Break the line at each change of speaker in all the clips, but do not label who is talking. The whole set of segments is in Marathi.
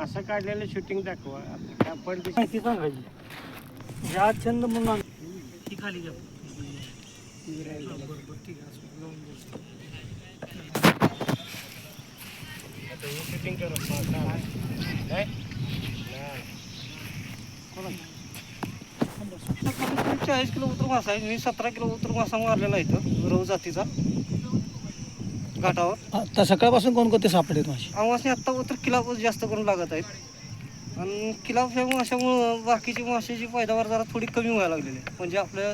मासा काढलेलं शूटिंग दाखवा. आता पडते
माहिती सांगायची. ह्या छंद म्हणून ती खाली घ्या.
शूटिंग
चाळीस किलो उतर मासा आहे. मी सतरा किलो उतर मासा मारलेला इथं. रव जातीचा. घाटावर.
आता सकाळपासून कोणकोणते सापडलेत मासे
आम्हाला आत्ता उतर किलापूस जास्त करून लागत आहेत. आणि किलाप हे माशामुळं बाकीची माशाची पैदावार जरा थोडी कमी व्हायला लागलेली आहे. म्हणजे आपल्या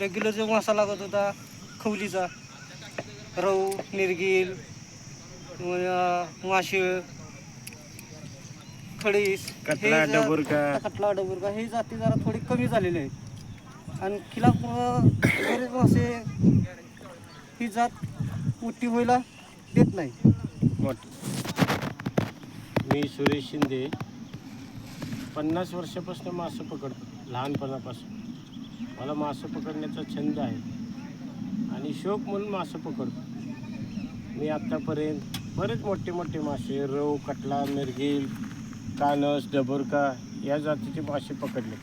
रेग्युलर जो मासा लागत होता खवलीचा रव निरगिल माशे खडीस
कटला,
हे जा-
डबुरका.
कटला डबुरका हे जाती जरा थोडी कमी झालेली आहेत. आणि किलापुरं बरेच मासे ही जात मोठी व्हायला देत नाही.
मी सुरेश शिंदे पन्नास वर्षापासून मासे पकडतो लहानपणापासून. मला मासे पकडण्याचा छंद आहे. आणि शौक म्हणून मासे पकडतो. मी आत्तापर्यंत बरेच मोठे मोठे मासे रव कटला मिरगील कानस डबुरका या जातीचे मासे पकडले.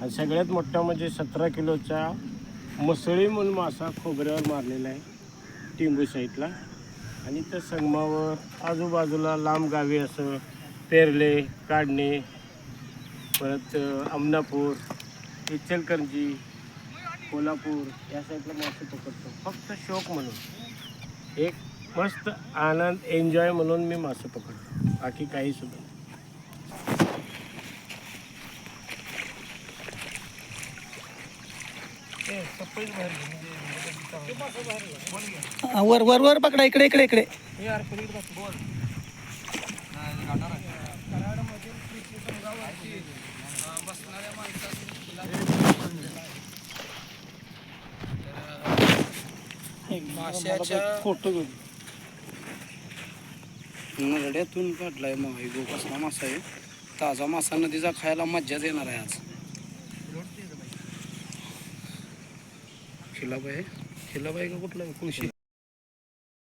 आणि सगळ्यात मोठा म्हणजे सतरा किलोचा मसळी म्हणून मासा खोबऱ्यावर मारलेला आहे. टिंबू साईडला. आणि त्या संगमावर आजूबाजूला लांब गावी असं पेरले काढणे परत अमनापूर इचलकरंजी कोल्हापूर या साईडला मासे पकडतो. फक्त शौक म्हणून. एक मस्त आनंद एन्जॉय म्हणून मी मासे पकडतो. बाकी काही सुद्धा नाही.
हा, वर वर वर पकडा इकडे इकडे इकडे.
फोटो घेऊन नरड्यातून काढलाय महागो कसला मासा आहे. ताजा मासा नदीचा खायला मज्जाच येणार आहे आज. खिलाबाई आहे. खिलाबाई का कुठला? कुळशी.